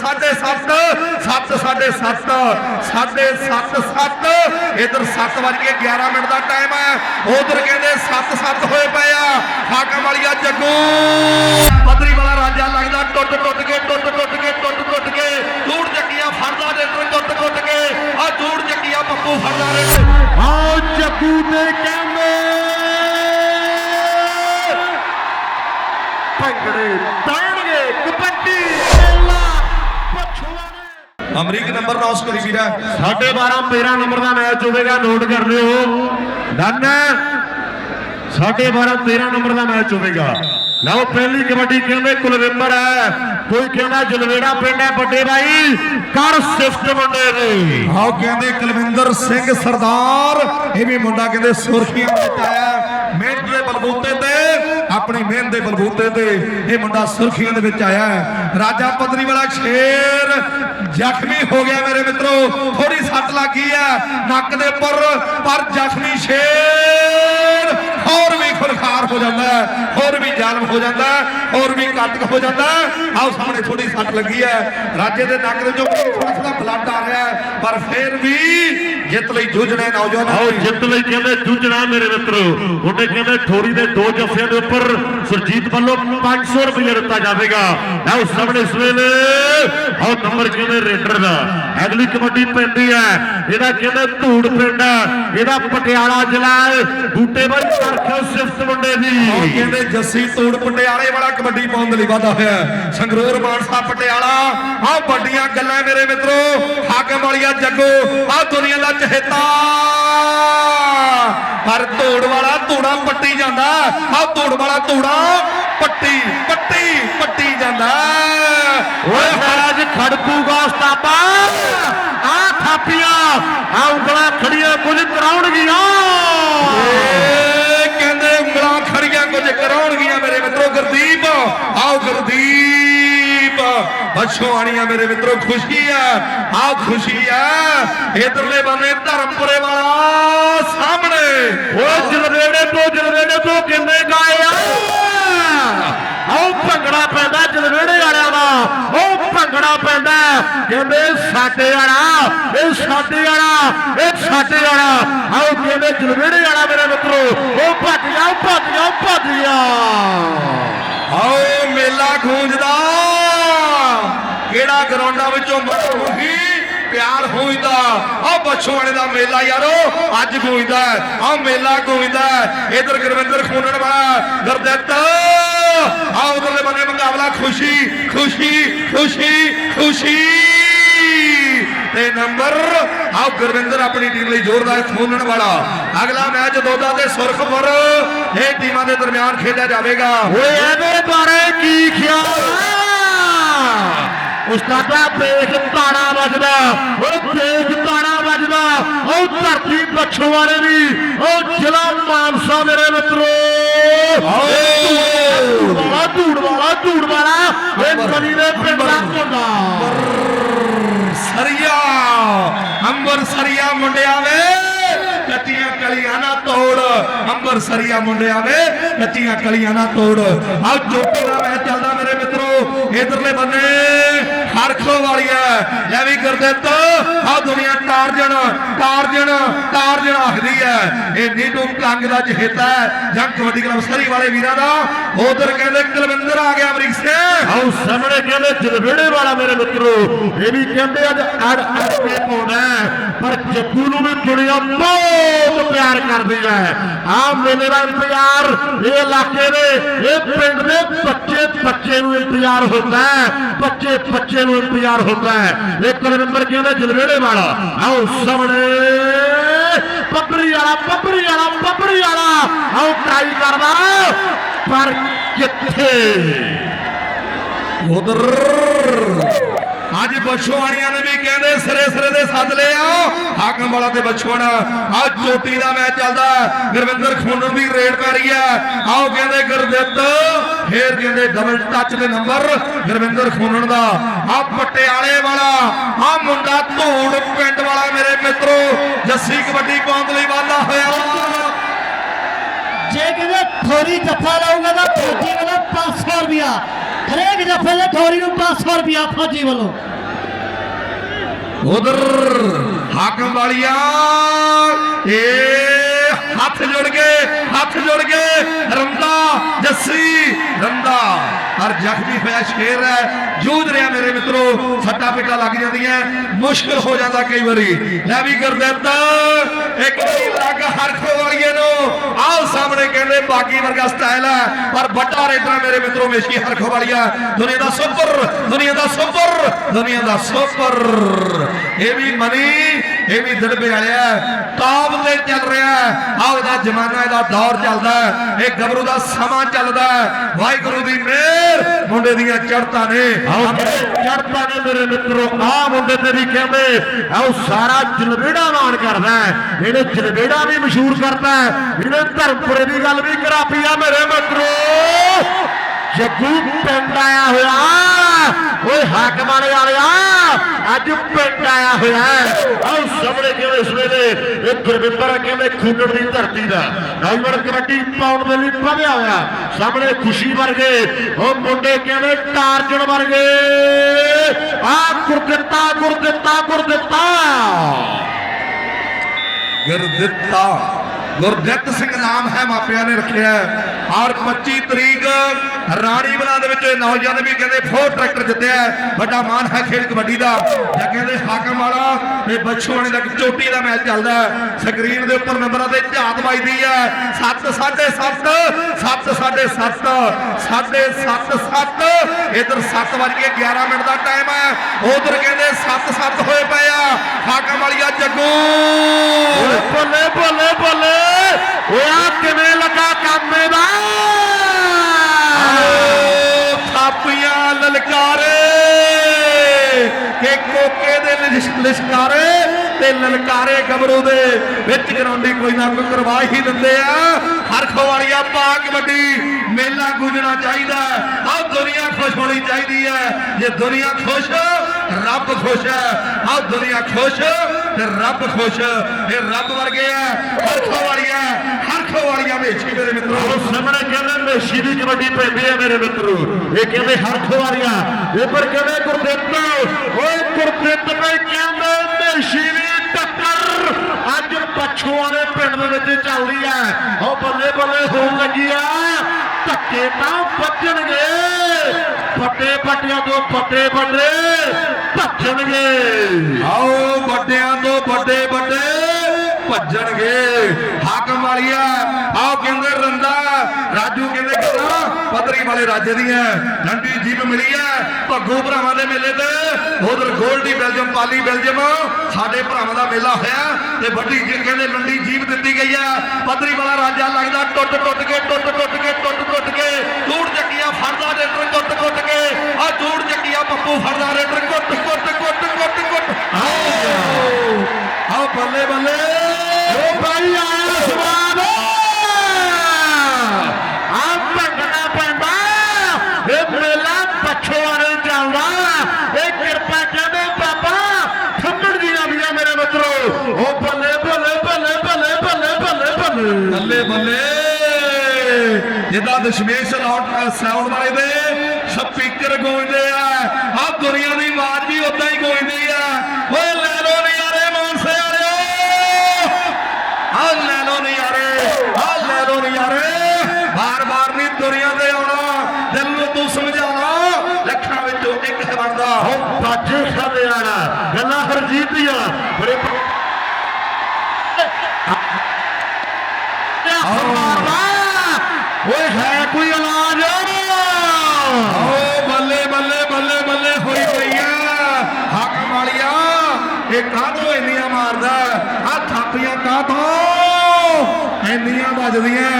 ਸਾਢੇ 7 7 ਸਾਢੇ 7 ਇਧਰ 7 ਵਜ 11 ਮਿੰਟ ਦਾ ਟਾਈਮ ਹੈ। ਉਧਰ ਕਹਿੰਦੇ 7 7 ਹੋਏ ਪਏ ਆ। ਹਾਕਮ ਵਾਲੀਆ ਜੱਗੂ। ਪਦਰੀ ਵਾਲਾ ਰਾਜਾ ਲੱਗਦਾ, ਟੁੱਟ ਟੁੱਟ ਕੇ, ਟੁੱਟ ਟੁੱਟ ਕੇ, ਟੁੱਟ ਟੁੱਟ ਕੇ। ਧੂੜ ਚੱਕੀਆਂ ਫੜਦਾ ਰੇਡਰ ਟੁੱਟ ਟੁੱਟ ਕੇ। ਆ ਧੂੜ ਚੱਕੀਆਂ ਪੱਪੂ ਫੜਦਾ ਰੇਡਰ ਆਓ ਜੱਗੂ ਦੇ ਅਮਰੀਕ ਨੰਬਰ 9 ਸਕਰੀ ਵੀਰਾ। ਸਾਡੇ 12 13 ਨੰਬਰ ਦਾ ਮੈਚ ਹੋਵੇਗਾ ਨੋਟ ਕਰ ਲਿਓ। ਡਨ ਸਾਡੇ 12 13 ਨੰਬਰ ਦਾ ਮੈਚ ਹੋਵੇਗਾ। ਲਓ ਪਹਿਲੀ ਕਬੱਡੀ ਕਹਿੰਦੇ ਕੁਲਵਿੰਦਰ ਹੈ। ਕੋਈ ਕਹਿੰਦਾ ਜਲਵੇੜਾ ਪਿੰਡ ਹੈ ਵੱਡੇ ਭਾਈ ਕਰ ਸਿਫਟ ਮੁੰਡੇ ਦੀ। ਆਓ ਕਹਿੰਦੇ ਕੁਲਵਿੰਦਰ ਸਿੰਘ ਸਰਦਾਰ ਇਹ ਵੀ ਮੁੰਡਾ ਕਹਿੰਦੇ ਸੁਰਖੀਆਂ ਵਿੱਚ ਆਇਆ। ਮਿਹਨਤ ਦੇ ਬਲਬੂਤੇ ਤੇ ਆਪਣੀ ਮਿਹਨਤ ਦੇ ਬਲਬੂਤੇ ਤੇ ਇਹ ਮੁੰਡਾ ਸੁਰਖੀਆਂ ਦੇ ਵਿੱਚ ਆਇਆ ਹੈ। ਰਾਜਾ ਪਦਰੀ ਵਾਲਾ ਸ਼ੇਰ ਜ਼ਖਮੀ ਹੋ ਗਿਆ ਮੇਰੇ ਮਿੱਤਰੋ। ਥੋੜੀ ਸੱਟ ਲੱਗੀ ਹੈ ਨੱਕ ਦੇ ਉੱਪਰ, ਪਰ ਜ਼ਖਮੀ ਸ਼ੇਰ ਹੋਰ ਵੀ ਖੁਰਖਾਰ ਹੋ ਜਾਂਦਾ ਹੈ, ਹੋਰ ਵੀ ਜ਼ਾਲਮ ਹੋ ਜਾਂਦਾ ਹੈ, ਹੋਰ ਵੀ ਘਾਤਕ ਹੋ ਜਾਂਦਾ ਹੈ। ਆਓ ਸਾਹਮਣੇ ਥੋੜੀ ਸੱਟ ਲੱਗੀ ਹੈ। ਰਾਜੇ ਦੇ ਨੱਕ ਦੇ ਚੋਂ ਥੋੜਾ ਥੋੜਾ ਬਲੱਡ ਆ ਰਿਹਾ ਹੈ, ਪਰ ਫਿਰ ਵੀ ਜਿੱਤ ਲਈ ਜੂਝਣਾ ਨੌਜਵਾਨ ਆਓ ਜਿੱਤ ਲਈ ਕਹਿੰਦੇ ਜੂਝਣਾ ਮੇਰੇ ਮਿੱਤਰੋ। ਉਹਨੇ ਕਹਿੰਦੇ ਠੋਰੀ ਦੇ ਦੋ ਜੱਫਿਆਂ ਦੇ ਉੱਪਰ ਸੁਰਜੀਤ ਵੱਲੋਂ 500 ਰੁਪਏ ਦਿੱਤਾ ਜਾਵੇਗਾ। ਆਓ ਸਾਹਮਣੇ ਇਸ ਵੇਲੇ ਆਓ ਨੰਬਰ ਕਹਿੰਦੇ ਰੇਡਰ ਦਾ। ਅਗਲੀ ਕਬੱਡੀ ਪੈਂਦੀ ਹੈ ਇਹਦਾ ਕਹਿੰਦੇ ਧੂੜ ਪਿੰਡ ਇਹਦਾ ਪਟਿਆਲਾ ਜ਼ਿਲ੍ਹਾ ਬੂਟੇ ਬਾਈ ਕਰਖਿਓ ਸਿਫਤ ਮੁੰਡੇ ਦੀ। ਉਹ ਕਹਿੰਦੇ ਜੱਸੀ ਤੋੜ ਪਟਿਆਲੇ ਵਾਲਾ ਕਬੱਡੀ ਪਾਉਣ ਦੇ ਲਈ ਵਾਦਾ ਹੋਇਆ। ਸੰਗਰੂਰ ਮਾਨਸਾ ਪਟਿਆਲਾ। ਆ ਵੱਡੀਆਂ ਗੱਲਾਂ ਮੇਰੇ ਮਿੱਤਰੋ। ਹਾਕਮ ਵਾਲੀਆ ਜੱਗੋ। ਆ ਦੁਨੀਆ ਦਾ ਚਹੇਤਾ। ਪਰ ਧੂੜ ਵਾਲਾ ਧੂੜਾ ਪੱਟੀ ਜਾਂਦਾ। ਆ ਧੂੜ ਵਾਲਾ ਧੂੜਾ ਪੱਟੀ ਪੱਟੀ ਪੱਟੀ ਜਾਂਦਾ। ਓਏ ਮਹਾਰਾਜ ਖੜਕੂਗਾ ਉਸਤਾਦਾ ਆ ਥਾਪੀਆਂ ਆ ਉਂਗਲਾਂ ਖੜੀਆਂ ਕੁਝ ਕਰਾਉਣਗੀਆਂ। ਕਹਿੰਦੇ ਉਂਗਲਾਂ ਖੜੀਆਂ ਕੁਝ ਕਰਾਉਣਗੀਆਂ ਮੇਰੇ ਮਿੱਤਰੋ ਗੁਰਦੀਪ। ਆਓ ਗੁਰਦੀਪ। ਬੱਛੋ ਆਣੀਆਂ ਮੇਰੇ ਮਿੱਤਰੋ, ਖੁਸ਼ੀ ਆ। ਆਹ ਖੁਸ਼ੀ ਆ। ਇਧਰਲੇ ਬੰਨੇ ਧਰਮਪੁਰੇ ਵਾਲਾ ਸਾਹਮਣੇ। ਓ ਜਲਵੇੜੇ ਤੋਂ ਜਲਵੇੜੇ ਤੋਂ ਕਿੰਨੇ ਗਾਏ ਆ? ਆਓ ਭੰਗੜਾ ਪੈਂਦਾ ਜਲਵੇੜੇ ਵਾਲਿਆਂ ਦਾ। ਉਹ ਭੰਗੜਾ ਪੈਂਦਾ। ਕਹਿੰਦੇ ਸਾਡੇ ਵਾਲਾ, ਇਹ ਸਾਡੇ ਵਾਲਾ, ਇਹ ਸਾਡੇ ਵਾਲਾ। ਆਓ ਕਹਿੰਦੇ ਜਲਵੇੜੇ ਵਾਲਾ ਮੇਰੇ ਮਿੱਤਰੋ। ਉਹ ਭੱਜ ਗਿਆ, ਉਹ ਭੱਜ ਗਿਆ ਭੱਜ ਗਿਆ। ਆਓ ਮੇਲਾ ਗੂੰਜਦਾ। ਕਿਹੜਾ ਗਰਾਊਂਡਾਂ ਵਿੱਚੋਂ ਮਰਹੂਗੀ ਪਿਆਰ ਹੋਈਦਾ ਆ ਬਛੋਆਣੇ ਦਾ ਮੇਲਾ ਯਾਰੋ, ਅੱਜ ਗੂੰਜਦਾ ਆ ਮੇਲਾ ਗੂੰਜਦਾ ਇਧਰ ਗੁਰਵਿੰਦਰ ਖੂਨਣ ਵਾਲਾ ਗੁਰਦਿੱਤ ਆ ਉਧਰਲੇ ਬੰਨੇ ਮੁਕਾਬਲਾ, ਖੁਸ਼ੀ ਖੁਸ਼ੀ ਖੁਸ਼ੀ ਖੁਸ਼ੀ। ਤੇ ਨੰਬਰ ਆ ਗੁਰਵਿੰਦਰ ਆਪਣੀ ਟੀਮ ਲਈ ਜ਼ੋਰਦਾਰ ਖੂਨਣ ਵਾਲਾ। ਅਗਲਾ ਮੈਚ ਦੋਦਾ ਤੇ ਸੁਰਖਪੁਰ। ਇਹ ਟੀਮਾਂ ਦੇ ਦਰਮਿਆਨ ਖੇਡਿਆ ਜਾਵੇਗਾ। ਓਏ ਇਹਦੇ ਬਾਰੇ ਕੀ ਖਿਆਲ ਉਸਤਾਦਾ ਬੇਖ ਤਾਣਾ ਵੱਜਦਾ ਓਏ ਬੇਖ ਤਾਣਾ ਵੱਜਦਾ। ਉਹ ਧਰਤੀ ਬੱਛੋ ਵਾਲੇ ਦੀ ਉਹ ਜ਼ਿਲ੍ਹਾ ਮਾਨਸਾ ਮੇਰੇ ਮਿੱਤਰੋ। ਧੂੜ ਵਾਲਾ ਧੂੜ ਵਾਲਾ ਧੂੜ ਵਾਲਾ। ਇਹ ਕਲੀ ਦੇ ਪਿੰਡ ਦਾ ਸਰੀਆ ਅੰਬਰ ਸਰੀਆ ਮੁੰਡਿਆਂ ਵੇ ਕੱਚੀਆਂ ਕਲੀਆਂ ਨਾ ਤੋੜ। ਅੰਬਰ ਸਰੀਆ ਮੁੰਡਿਆਂ ਵੇ ਕੱਚੀਆਂ ਕਲੀਆਂ ਨਾ ਤੋੜ। ਆਹ ਜੋਟੀ ਦਾ ਮੈਚ ਚੱਲਦਾ ਮੇਰੇ ਮਿੱਤਰੋ ਇਧਰਲੇ ਬੰਨੇ। ਹਰਖੋ ਵਾਲੀਆ। ਲੈ ਵੀ ਗੁਰਦਿੱਤ ਆ ਦੁਨੀਆ ਟਾਰਜਣ ਟਾਰਜਣ ਟਾਰਜਣ ਆਖਦੀ ਹੈ। ਇਹ ਨੀਟੂ ਕੰਗ ਦਾ ਜਹੇਤਾ ਹੈ। ਜਾਂ ਕਬੱਡੀ ਕਲੱਬ ਸਰੀ ਵਾਲੇ ਵੀਰਾਂ ਦਾ। ਉਧਰ ਕਹਿੰਦੇ ਕੁਲਵਿੰਦਰ ਆ ਗਿਆ ਅਮਰੀਕ ਸਿੰਘ। ਆਓ ਸਾਹਮਣੇ ਕਹਿੰਦੇ ਜਲਵੇੜੇ ਵਾਲਾ ਮੇਰੇ ਮਿੱਤਰੋ। ਇਹ ਵੀ ਕਹਿੰਦੇ ਅੱਜ ਅੜ ਅੜ ਕੇ ਪਾਉਣਾ ਪਰ ਜੱਗੂ ਨੂੰ ਵੀ ਦੁਨੀਆ ਬਹੁਤ ਪਿਆਰ ਕਰਦੀ ਹੈ ਆ ਮੇਲੇ ਦਾ ਇੰਤਜ਼ਾਰ ਇਹ ਇਲਾਕੇ ਦੇ, ਇਹ ਪਿੰਡ ਦੇ ਬੱਚੇ ਬੱਚੇ ਨੂੰ ਇੰਤਜ਼ਾਰ ਹੁੰਦਾ ਹੈ ਬੱਚੇ ਬੱਚੇ ਨੂੰ ਇੰਤਜ਼ਾਰ ਹੁੰਦਾ ਹੈ ਇੱਕ ਨੰਬਰ ਕਹਿੰਦੇ? ਜਲਵੇੜੇ ਵਾਲਾ। ਆਓ ਸਾਹਮਣੇ। ਪੱਪਰੀ ਵਾਲਾ ਪੱਪਰੀ ਵਾਲਾ ਪੱਪਰੀ ਵਾਲਾ। ਆਓ ਟਰਾਈ ਕਰਦਾ। ਪਰ ਕਿੱਥੇ? ਉਧਰ। ਅੱਜ ਬਛਵਾਣੀਆਂ ਨੇ ਵੀ ਕਹਿੰਦੇ ਸਿਰੇ ਸਿਰੇ ਦੇ ਸੱਦ ਲਿਆ ਹਾਕਮ ਵਾਲਾ ਤੇ ਬਛਵਾਣਾ ਆ ਚੋਟੀ ਦਾ ਮੈਚ ਚੱਲਦਾ ਗੁਰਵਿੰਦਰ ਖੂਨਣ ਦੀ ਰੇਡ ਪੈ ਰਹੀ ਹੈ। ਆਓ ਕਹਿੰਦੇ ਗੁਰਦਿੱਤ, ਫੇਰ ਕਹਿੰਦੇ ਡਬਲ ਟੱਚ ਦੇ ਨੰਬਰ ਗੁਰਵਿੰਦਰ ਖੂਨਣ ਦਾ। ਆ ਪਟਿਆਲੇ ਵਾਲਾ ਆ ਮੁੰਡਾ ਧੂੜ ਪਿੰਡ ਵਾਲਾ ਮੇਰੇ ਮਿੱਤਰੋ, ਜੱਸੀ ਕਬੱਡੀ ਪਾਉਣ ਦੇ ਲਈ ਵਾਧਾ ਹੋਇਆ। ਜੇ ਕਿਤੇ ਥੋੜੀ ਜੱਫਾ ਲਾਊਗਾ ਤਾਂ ਫੌਜੀ ਵਾਲਾ 500 ਰੁਪਿਆ ਹਰੇਕ ਜੱਫੇ ਦੇ ਠੋਰੀ ਨੂੰ 500 ਰੁਪਿਆ ਫੌਜੀ ਵੱਲੋਂ। ਉਧਰ ਹਾਕਮ ਵਾਲੀਆ ਏ ਹੱਥ ਜੁੜ ਗਏ ਹੱਥ ਜੁੜ ਗਏ ਰੰਦਾ, ਜੱਸੀ, ਰੰਦਾ। ਹਰ ਜ਼ਖਮੀ ਹੋਇਆ ਸ਼ੇਰ ਹੈ, ਜੂਝ ਰਿਹਾ ਮੇਰੇ ਮਿੱਤਰੋ, ਸੱਟਾ ਪਿੱਟਾ ਲੱਗ ਜਾਂਦੀਆਂ, ਮੁਸ਼ਕਲ ਹੋ ਜਾਂਦਾ ਕਈ ਵਾਰੀ। ਲੈ ਵੀ ਗੁਰਦਿੱਤ ਇੱਕ ਲੱਗ ਹਰਖੋ ਵਾਲੀਏ ਨੂੰ, ਆਹ ਸਾਹਮਣੇ ਕਹਿੰਦੇ ਬਾਗੀ ਵਰਗਾ ਸਟਾਈਲ ਹੈ, ਪਰ ਵੱਡਾ ਰੇਡਰ ਮੇਰੇ ਮਿੱਤਰੋ, ਮੇਸ਼ੀ ਹਰਖੋ ਵਾਲੀਆ ਦੁਨੀਆ ਦਾ ਸੁਪਰ, ਦੁਨੀਆ ਦਾ ਸੁਪਰ, ਦੁਨੀਆ ਦਾ ਸੁਪਰ। ਇਹ ਵੀ ਮਨੀ ਇਹ ਵੀ ਦੜਬੇ ਵਾਲਿਆ ਟਾਪ ਤੇ ਚੱਲ ਰਿਹਾ ਆਹ ਇਹਦਾ ਜ਼ਮਾਨਾ ਇਹਦਾ ਦੌਰ ਚੱਲਦਾ ਹੈ। ਇਹ ਗੱਭਰੂ ਦਾ ਸਮਾਂ ਚੱਲਦਾ ਹੈ। ਵਾਹਿਗੁਰੂ ਦੀ ਮਿਹਰ ਮੁੰਡੇ ਦੀਆਂ ਚੜ੍ਹਤਾਂ ਨੇ ਚੜਤਾ ਨੇ ਮੇਰੇ ਮਿੱਤਰੋ ਆ ਮੁੰਡੇ ਤੇ ਵੀ ਕਹਿੰਦੇ ਆਓ ਸਾਰਾ ਜਲਵੇੜਾ ਮਾਨ ਕਰਦਾ। ਇਹਨੇ ਜਲਵੇੜਾ ਵੀ ਮਸ਼ਹੂਰ ਕਰਦਾ। ਇਹਨੇ ਧਰਮਪੁਰੇ ਦੀ ਗੱਲ ਵੀ ਕਰਾਪੀ ਆ ਮੇਰੇ ਮਿੱਤਰੋ ਜੱਗੂ ਪਿੰਡ ਆਇਆ ਹੋਇਆ ਓਏ ਹਾਕਮਾਂ ਵਾਲਿਆ ਅੱਜ ਪਿੰਡ ਆਇਆ ਹੋਇਆ ਆਓ ਸਾਹਮਣੇ ਕਿਵੇਂ ਇਸ ਵੇਲੇ ਇਹ ਗੁਰਵਿੰਦਰ ਕਹਿੰਦੇ ਖੂਨੜ ਦੀ ਧਰਤੀ ਦਾ ਨੌਜਵਾਨ ਕਬੱਡੀ ਪਾਉਣ ਦੇ ਲਈ ਵਧਿਆ ਹੋਇਆ ਸਾਹਮਣੇ ਖੁਸ਼ੀ ਵਰਗੇ ਉਹ ਮੁੰਡੇ ਕਹਿੰਦੇ ਟਾਰਜਨ ਵਰਗੇ ਆ ਗੁਰਦਿੱਤਾ ਗੁਰਦਿੱਤਾ ਗੁਰਦਿੱਤਾ ਗੁਰਦਿੱਤਾ ਗੁਰਦਿੱਤ ਸਿੰਘ ਨਾਮ ਹੈ ਮਾਪਿਆਂ ਨੇ ਰੱਖਿਆ ਹੈ। ਔਰ 25 ਤਰੀਕ ਰਾਣੀ ਬਲਾ ਦੇ ਵਿੱਚ ਨੌਜਵਾਨ ਵੀ ਕਹਿੰਦੇ ਫੋਰ ਟਰੈਕਟਰ ਜਿੱਤਿਆ ਹੈ। ਵੱਡਾ ਮਾਨ ਹੈ ਖੇਡ ਕਬੱਡੀ ਦਾ। ਜਾਂ ਕਹਿੰਦੇ ਹਾਕਮ ਵਾਲਾ ਤੇ ਬਛੂਆਣੇ ਦਾ ਚੋਟੀ ਦਾ ਮੈਚ ਚੱਲਦਾ ਸਕਰੀਨ ਦੇ ਉੱਪਰ ਨੰਬਰਾਂ ਤੇ ਝਾਤ ਵੱਜਦੀ ਹੈ। 7 7.5 7 7.5 7 7 ਇਧਰ 7 ਵੱਜ ਕੇ 11 ਮਿੰਟ ਦਾ ਟਾਈਮ ਹੈ। ਉਧਰ ਕਹਿੰਦੇ 7 7 ਹੋਏ ਪਏ ਆ। ਹਾਕਮ ਵਾਲੀਆ ਜੱਗੂ। ਓਏ ਬੱਲੇ ਬੱਲੇ ਬੱਲੇ ਓਏ ਕਿਵੇਂ ਲੱਗਾ ਕੰਮ ਇਹਦਾ? ਥਾਪੀਆਂ ਲਲਕਾਰੇ, ਕਿ ਕੋਕੇ ਦੇ ਲਿਸ਼ਕਾਰੇ ਤੇ ਲਲਕਾਰੇ ਗਬਰੂ ਦੇ ਵਿੱਚ ਗਰਾਉਂਡੀ ਕੋਈ ਨਾ ਕੋਈ ਕਰਵਾ ਹੀ ਦਿੰਦੇ ਆ। ਹਰ ਵਾਲੀਆ ਪਾ ਕਬੱਡੀ ਮੇਲਾ ਗੁਜਣਾ ਚਾਹੀਦਾ ਆ ਦੁਨੀਆ ਖੁਸ਼ ਹੋਣੀ ਚਾਹੀਦੀ ਹੈ। ਜੇ ਦੁਨੀਆ ਖੁਸ਼, ਰੱਬ ਖੁਸ਼ ਹੈ। ਆ ਦੁਨੀਆ ਖੁਸ਼ ਤੇ ਰੱਬ ਖੁਸ਼, ਇਹ ਰੱਬ ਵਰਗੇ ਆ ਹਰ ਖਵਾਲੀਆ ਹਰ ਖਵਾਲੀਆ ਮੇਛੀ ਮੇਰੇ ਮਿੱਤਰੋ। ਸਾਹਮਣੇ ਕਹਿੰਦੇ ਮੇਸ਼ੀ ਦੀ ਕਬੱਡੀ ਪੈਂਦੀ ਹੈ ਮੇਰੇ ਮਿੱਤਰੋ। ਇਹ ਕਹਿੰਦੇ ਹਰ ਵਾਲੀਆਂ। ਇਹ ਪਰ ਕਹਿੰਦੇ ਗੁਰਦਿੱਤ। ਓਏ ਗੁਰਦਿੱਤ ਨੇ ਕਹਿੰਦੇ ਮੇਸ਼ੀ ਦੀ ਟੱਕਰ ਅੱਜ ਪਛੂਆਂ ਦੇ ਪਿੰਡ ਦੇ ਵਿੱਚ ਚੱਲਦੀ ਹੈ ਉਹ ਬੱਲੇ ਬੱਲੇ ਹੋਣ ਲੱਗੀ ਆ ਧੱਕੇ ਤਾਂ ਫੱਟੇ ਫੱਟਿਆਂ ਤੋਂ ਫੱਟੇ ਫੱਟੇ ਭੱਜਣਗੇ। ਆਓ ਵੱਡਿਆਂ ਤੋਂ ਵੱਡੇ ਵੱਡੇ ਭੱਜਣਗੇ। ਹਾਕਮ ਵਾਲੀਆ, ਆਓ ਕਹਿੰਦੇ ਰੰਦਾ। ਰਾਜੂ ਕਹਿੰਦੇ, ਕਹਿੰਦਾ ਪਤਰੀ ਵਾਲੇ ਰਾਜੇ ਦੀਆਂ ਡੰਡੀ ਜੀਪ ਮਿਲੀ ਹੈ। ਭੱਗੂ ਭਰਾਵਾਂ ਦੇ ਮੇਲੇ ਤੇ ਉਧਰ ਗੋਲਡੀ ਬੈਲਜੀਅਮ, ਪਾਲੀ ਬੈਲਜੀਅਮ, ਸਾਡੇ ਭਰਾਵਾਂ ਦਾ ਮੇਲਾ ਹੋਇਆ ਤੇ ਵੱਡੀ ਕਹਿੰਦੇ ਲੰਡੀ ਜੀਪ ਦਿੱਤੀ ਗਈ ਹੈ ਪੱਧਰੀ ਵਾਲਾ ਰਾਜਾ ਲੱਗਦਾ ਟੁੱਟ ਟੁੱਟ ਕੇ, ਟੁੱਟ ਟੁੱਟ ਕੇ, ਟੁੱਟ ਟੁੱਟ ਕੇ। ਧੂੜ ਚੱਕੀਆਂ ਫੜਦਾ ਰੇਟਰ ਕੁੱਟ ਕੁੱਟ ਕੇ। ਆ ਧੂੜ ਚੱਕੀਆਂ ਪੱਪੂ ਫੜਦਾ ਰੇਟਰ ਕੁੱਟ ਕੁੱਟ ਕੁੱਟ ਕੁੱਟ ਕੁੱਟ। ਆਓ। ਆਓ ਬੱਲੇ ਬੱਲੇ। ਓ ਭਾਈ ਆਇਆ ਸਵਾਦ ਦਸ਼ਮੇਸ਼ ਸਾਊਂਡ ਵਾਲੇ ਦੇ। ਸਪੀਕਰ ਗੂੰਜਦੇ ਆ। ਆ ਦੁਨੀਆ ਦੀ ਆਵਾਜ਼ ਵੀ ਉਦਾਂ ਹੀ ਗੂੰਜਦੀ ਆ। ਓਏ ਲੈ ਲੋ ਨਜ਼ਾਰੇ ਮਾਨਸੇ ਵਾਲਿਓ ਆ ਲੈ ਲੋ ਨਜ਼ਾਰੇ ਆ ਲੈ ਲੋ ਨਜ਼ਾਰੇ ਬਾਰ ਬਾਰ ਨਹੀਂ ਦੁਨੀਆ ਤੇ ਆਉਣਾ। ਦਿਲ ਨੂੰ ਤੂੰ ਸਮਝਾਉਣਾ। ਲੱਖਾਂ ਵਿੱਚੋਂ ਇੱਕ ਹੈ ਬਣਦਾ। ਓ ਬਾਜੇ ਆਣਾ ਗੱਲਾਂ ਹਰਜੀਤ ਦੀਆਂ। ਬੜੇ ਓਏ ਹੈ ਕੋਈ ਇਲਾਜ ਓ ਬੱਲੇ ਬੱਲੇ ਬੱਲੇ ਬੱਲੇ, ਹੋਈ ਪਈ ਆ। ਹਾਕਮ ਵਾਲੀਆ, ਇਹ ਕਾਹਦੋਂ ਇੰਨੀਆਂ ਮਾਰਦਾ? ਆ ਥਾਪੀਆਂ ਕਾਹਤੋਂ? ਇੰਨੀਆਂ ਵੱਜਦੀਆਂ।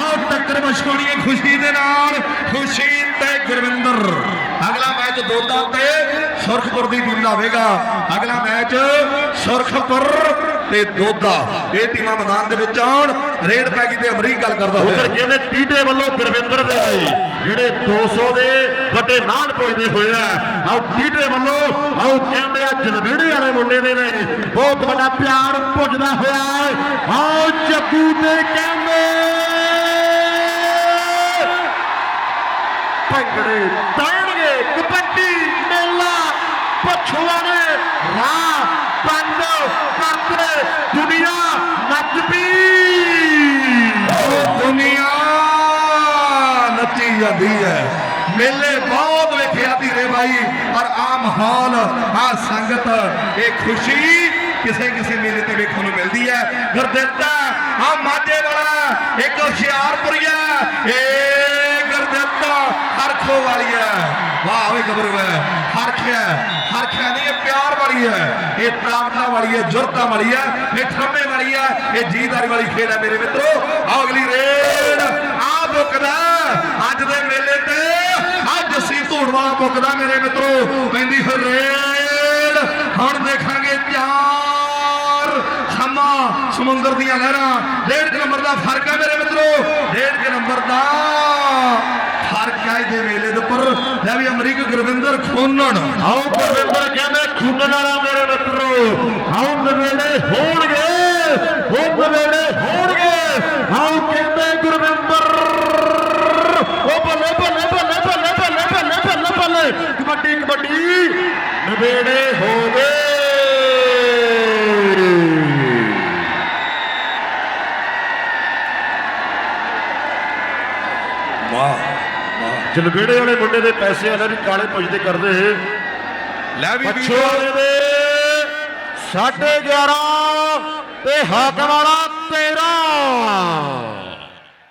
ਆਓ ਟੱਕਰ ਮਛੋੜੀਆਂ ਖੁਸ਼ੀ ਦੇ ਨਾਲ, ਖੁਸ਼ੀ ਤੇ ਗੁਰਵਿੰਦਰ। ਅਗਲਾ ਮੈਚ ਦੋਦਾ ਤੇ ਸੁਰਖਪੁਰ ਦੀ ਟੀਮ ਲਾਵੇਗਾ। ਅਗਲਾ ਮੈਚ ਸੁਰਖਪੁਰ ਤੇ ਦੋਦਾ। ਇਹ ਟੀਮਾਂ ਮੈਦਾਨ ਦੇ ਵਿੱਚ ਆਉਣ। ਰੇਡ ਪੈ ਗਈ ਤੇ ਅਮਰੀਕ ਗੱਲ ਕਰਦਾ ਹੋਇਆ। ਕਹਿੰਦੇ ਟੀਡੇ ਵੱਲੋਂ ਗੁਰਵਿੰਦਰ ਦੇ ਲਈ, ਜਿਹੜੇ 200 ਦੇ ਵੱਡੇ ਨਾਨ ਪੁੱਜਦੇ ਹੋਏ ਆ। ਆਓ ਟੀਟੇ ਵੱਲੋਂ, ਆਓ ਕਹਿੰਦੇ ਆ, ਜਲਵੇੜੇ ਵਾਲੇ ਮੁੰਡੇ ਦੇ ਨੇ। ਬਹੁਤ ਵੱਡਾ ਪਿਆਰ ਪੁੱਜਦਾ ਹੋਇਆ ਹੈ। ਆਓ ਜੱਗੂ ਤੇ ਕਹਿੰਦੇ। ਭੰਗੜੇ ਪਛੂਆ ਰਾਹ ਬੰਦ ਕਰਦੇ ਦੁਨੀਆ ਨੱਚ ਪਈ। ਦੁਨੀਆ ਨੱਚੀ ਜਾਂਦੀ ਹੈ। ਮੇਲੇ ਬਹੁਤ ਵੇਖਿਆ ਧੀਰੇ ਬਾਈ। ਪਰ ਆ ਮਾਹੌਲ ਆ ਸੰਗਤ, ਇਹ ਖੁਸ਼ੀ ਕਿਸੇ ਕਿਸੇ ਮੇਲੇ ਤੇ ਵੇਖਣ ਨੂੰ ਮਿਲਦੀ ਹੈ। ਗੁਰਦਿੱਤਾ ਆ ਮਾਝੇ ਵਾਲਾ, ਇੱਕ ਹੁਸ਼ਿਆਰਪੁਰੀਆ ਇਹ ਗੁਰਦਿੱਤਾ ਹਰਖੋ ਵਾਲੀ ਹੈ। ਵਾਹ, ਓਏ ਗੱਭਰੂ ਹੈ। ਹਰਖਿਆ ਹਰਖਿਆ ਨਹੀਂ ਇਹ ਪਿਆਰ ਵਾਲੀ ਹੈ, ਇਹ ਤਾਕਤਾਂ ਵਾਲੀ ਹੈ, ਜੁਰਤਾਂ ਵਾਲੀ ਹੈ, ਇਹ ਠੰਮੇ ਵਾਲੀ ਹੈ, ਇਹ ਜੀਦਾਰੀ ਵਾਲੀ ਖੇਡ ਹੈ ਮੇਰੇ ਮਿੱਤਰੋ। ਆਓ ਅਗਲੀ ਰੇਡ, ਆ ਬੁੱਕਦਾ, ਅੱਜ ਦੇ ਮੇਲੇ ਤੇ, ਅੱਜ ਜੱਸੀ ਧੂੜ ਵਾਲਾ ਬੁੱਕਦਾ ਮੇਰੇ ਮਿੱਤਰੋ। ਪੈਂਦੀ ਫਿਰ ਰੇਡ, ਹੁਣ ਦੇਖਾਂਗੇ ਚਾਰ ਖੰਮਾ, ਸਮੁੰਦਰ ਦੀਆਂ ਲਹਿਰਾਂ ਡੇਢ ਨੰਬਰ ਦਾ ਫ਼ਰਕ ਹੈ ਮੇਰੇ ਮਿੱਤਰੋ। ਡੇਢ ਨੰਬਰ ਦਾ ਫ਼ਰਕ ਹੈ ਇਹਦੇ ਮੇਲੇ ਦੇ ਉੱਪਰ ਲੈ ਵੀ ਅਮਰੀਕ ਗੁਰਵਿੰਦਰ ਖੋਨਣ। ਆਓ ਗੁਰਵਿੰਦਰ ਕਹਿੰਦੇ, ਖੁੰਨਣ ਵਾਲਾ ਮੇਰੇ ਮਿੱਤਰੋ, ਆਓ ਨਵੇੜੇ ਹੋਣਗੇ, ਉਹ ਨਵੇੜੇ ਹੋਣਗੇ। ਆਓ ਕਹਿੰਦੇ ਗੁਰਵਿੰਦਰ, ਉਹ ਬੱਲੇ ਬੱਲੇ ਬੱਲੇ ਬੱਲੇ ਬੱਲੇ ਬੱਲੇ ਬੱਲੇ ਬੱਲੇ ਕਬੱਡੀ ਕਬੱਡੀ, ਨਵੇੜੇ ਹੋ ਗਏ ਵਾਹ ਵਾਹ ਜਲਵੇੜੇ ਵਾਲੇ ਮੁੰਡੇ ਦੇ ਪੈਸੇ ਇਹਨਾਂ ਵੀ ਕਾਲੇ ਪੁੱਜਦੇ ਕਰਦੇ ਲੈ ਵੀ ਵਾਲੇ ਦੇ 11.5 ਤੇ ਹਾਕਮ ਵਾਲਾ 13